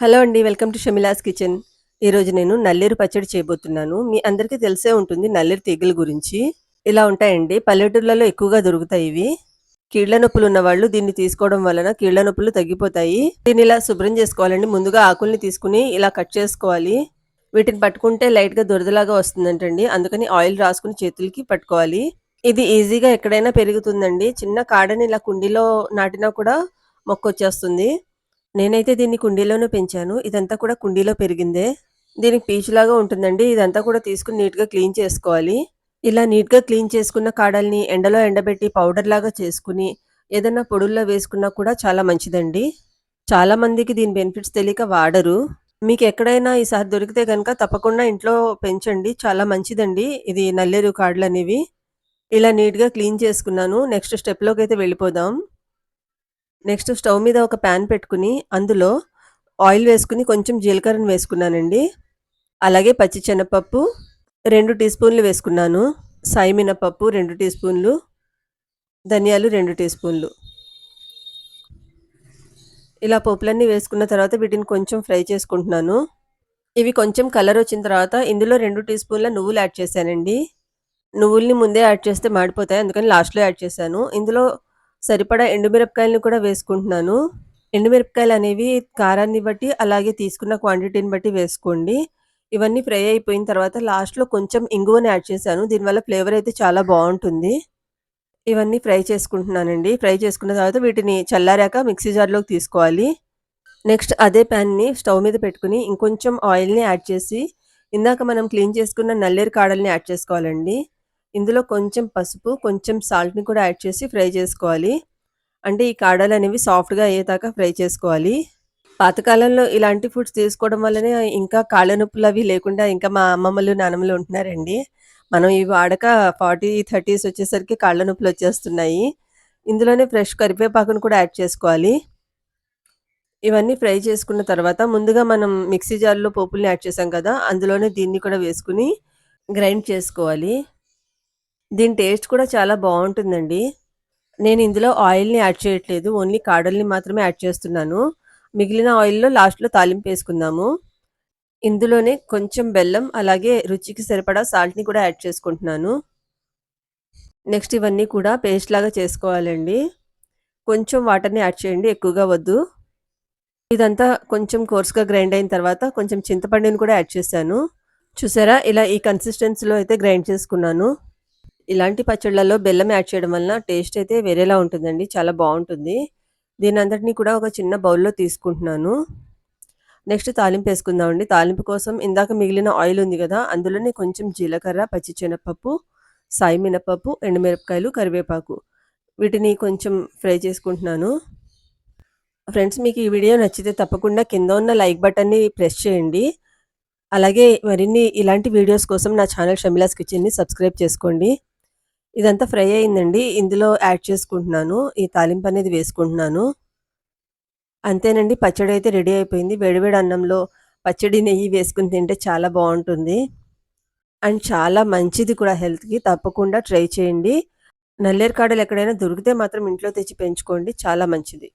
Hello అండి. Welcome to Shamila's kitchen. ఈరోజు నేను నల్లేరు పచ్చడి చేయబోతున్నాను. మీ అందరికీ తెలిసే ఉంటుంది నల్లేరు తీగల గురించి. ఇలా ఉంటాయండి. పల్లెటూర్లలో ఎక్కువగా దొరుకుతాయి ఇవి. కీళ్ళ నొప్పులు ఉన్నవాళ్ళు దీన్ని తీసుకోవడం వలన కీళ్ళ నొప్పులు తగ్గిపోతాయి. దీన్ని ఇలా శుభ్రం చేసుకోవాలండి. ముందుగా ఆకుల్ని తీసుకొని ఇలా కట్ చేసుకోవాలి. వీటిని పట్టుకుంటే లైట్‌గా దొరదలాగా వస్తుందంటండి. అందుకని ఆయిల్ రాసుకుని చేతులకి పట్టుకోవాలి. ఇది ఈజీగా ఎక్కడైనా పెరుగుతుందండి. చిన్న కాడని ఇలా కుండీలో నాటినా కూడా మొక్క వచ్చేస్తుంది నేనైతే దీన్ని కుండీలోనే పెంచాను. ఇదంతా కూడా కుండీలో పెరిగిందే. దీనికి పీచులాగా ఉంటుందండి. ఇదంతా కూడా తీసుకొని నీట్‌గా క్లీన్ చేసుకోవాలి. ఇలా నీట్‌గా క్లీన్ చేసుకున్న కాడల్ని ఎండలో ఎండబెట్టి పౌడర్‌లాగా చేసుకుని ఏదన్నా పొడుల్లో వేసుకున్నా కూడా చాలా మంచిదండి. చాలా మందికి దీని బెనిఫిట్స్ తెలియక వాడరు. మీకు ఎక్కడైనా ఈసారి దొరికితే కనుక తప్పకుండా ఇంట్లో పెంచండి. చాలా మంచిదండి. ఇది నల్లేరు కాడలనేవి. ఇలా నీట్‌గా క్లీన్ చేసుకున్నాను. నెక్స్ట్ స్టెప్లోకి అయితే వెళ్ళిపోదాం. నెక్స్ట్ స్టవ్ మీద ఒక ప్యాన్ పెట్టుకుని, అందులో ఆయిల్ వేసుకుని కొంచెం జీలకర్రను వేసుకున్నానండి. అలాగే పచ్చి శనగపప్పు రెండు టీ స్పూన్లు వేసుకున్నాను. సాయిమినపప్పు రెండు టీ స్పూన్లు. ధనియాలు రెండు టీ స్పూన్లు. ఇలా పోపులన్నీ వేసుకున్న తర్వాత వీటిని కొంచెం ఫ్రై చేసుకుంటున్నాను. ఇవి కొంచెం కలర్ వచ్చిన తర్వాత ఇందులో రెండు టీ స్పూన్ల నువ్వులు యాడ్ చేశానండి. నువ్వుల్ని ముందే యాడ్ చేస్తే మాడిపోతాయి. అందుకని లాస్ట్‌లో యాడ్ చేశాను. ఇందులో సరిపడా ఎండుమిరపకాయలను కూడా వేసుకుంటున్నాను. ఎండుమిరపకాయలనేవి కారాన్ని బట్టి, అలాగే తీసుకున్న క్వాంటిటీని బట్టి వేసుకోండి. ఇవన్నీ ఫ్రై అయిపోయిన తర్వాత లాస్ట్‌లో కొంచెం ఇంగువని యాడ్ చేశాను. దీనివల్ల ఫ్లేవర్ అయితే చాలా బాగుంటుంది ఇవన్నీ ఫ్రై చేసుకుంటున్నానండి. ఫ్రై చేసుకున్న తర్వాత వీటిని చల్లారాక మిక్సీ జార్‌లోకి తీసుకోవాలి. నెక్స్ట్ అదే పాన్‌ని స్టవ్ మీద పెట్టుకొని ఇంకొంచెం ఆయిల్‌ని యాడ్ చేసి, ఇందాక మనం క్లీన్ చేసుకున్న నల్లేరు కాడల్ని యాడ్ చేసుకోవాలండి. ఇందులో కొంచెం పసుపు, కొంచెం సాల్ట్‌ని కూడా యాడ్ చేసి ఫ్రై చేసుకోవాలి. అంటే ఈ కాడలు అనేవి సాఫ్ట్‌గా అయ్యేదాకా ఫ్రై చేసుకోవాలి. పాతకాలంలో ఇలాంటి ఫుడ్స్ తీసుకోవడం వల్లనే ఇంకా కాళ్ళ నొప్పులు అవి లేకుండా ఇంకా మా అమ్మమ్మలు, నానమ్మలు ఉంటున్నారండి. మనం ఇవి వాడక 40, 30స్ వచ్చేసరికి కాళ్ళ నొప్పులు వచ్చేస్తున్నాయి ఇందులోనే ఫ్రెష్ కరివేపాకును కూడా యాడ్ చేసుకోవాలి. ఇవన్నీ ఫ్రై చేసుకున్న తర్వాత ముందుగా మనం మిక్సీ జార్‌లో పోపుల్ని యాడ్ చేసాం కదా! అందులోనే దీన్ని కూడా వేసుకొని గ్రైండ్ చేసుకోవాలి. దీని టేస్ట్ కూడా చాలా బాగుంటుందండి నేను ఇందులో ఆయిల్‌ని యాడ్ చేయట్లేదు. ఓన్లీ కాడల్ని మాత్రమే యాడ్ చేస్తున్నాను. మిగిలిన ఆయిల్‌లో లాస్ట్‌లో తాలింపు వేసుకుందాము ఇందులోనే కొంచెం బెల్లం, అలాగే రుచికి సరిపడా సాల్ట్‌ని కూడా యాడ్ చేసుకుంటున్నాను. నెక్స్ట్ ఇవన్నీ కూడా పేస్ట్ లాగా చేసుకోవాలండి. కొంచెం వాటర్‌ని యాడ్ చేయండి. ఎక్కువగా వద్దు. ఇదంతా కొంచెం కోర్స్‌గా గ్రైండ్ అయిన తర్వాత కొంచెం చింతపండుని కూడా యాడ్ చేశాను. చూసారా? ఇలా ఈ కన్సిస్టెన్సీలో అయితే గ్రైండ్ చేసుకున్నాను. ఇలాంటి పచ్చళ్ళలో బెల్లం యాడ్ చేయడం వలన టేస్ట్ అయితే వేరేలా ఉంటుందండి. చాలా బాగుంటుంది దీని దీనంతటిని కూడా ఒక చిన్న బౌల్‌లో తీసుకుంటున్నాను. నెక్స్ట్ తాలింపు వేసుకుందామండి తాలింపు కోసం ఇందాక మిగిలిన ఆయిల్ ఉంది కదా అందులోనే కొంచెం జీలకర్ర, పచ్చి సాయి మినపప్పు, ఎండుమిరపకాయలు, కరివేపాకు వీటిని కొంచెం ఫ్రై చేసుకుంటున్నాను. ఫ్రెండ్స్ మీకు ఈ వీడియో నచ్చితే తప్పకుండా కింద ఉన్న లైక్ బటన్‌ని ప్రెస్ చేయండి. అలాగే మరిన్ని ఇలాంటి వీడియోస్ కోసం నా ఛానల్ షమిలాస్ కిచెన్‌ని సబ్స్క్రైబ్ చేసుకోండి. ఇదంతా ఫ్రై అయిందండి. ఇందులో యాడ్ చేసుకుంటున్నాను. ఈ తాలింపు అనేది వేసుకుంటున్నాను. అంతేనండి పచ్చడి అయితే రెడీ అయిపోయింది. వేడివేడి అన్నంలో పచ్చడి, నెయ్యి వేసుకుని తింటే చాలా బాగుంటుంది అండ్ చాలా మంచిది కూడా హెల్త్‌కి. తప్పకుండా ట్రై చేయండి. నల్లేరు కాడలు ఎక్కడైనా దొరికితే మాత్రం ఇంట్లో తెచ్చి పెంచుకోండి. చాలా మంచిది.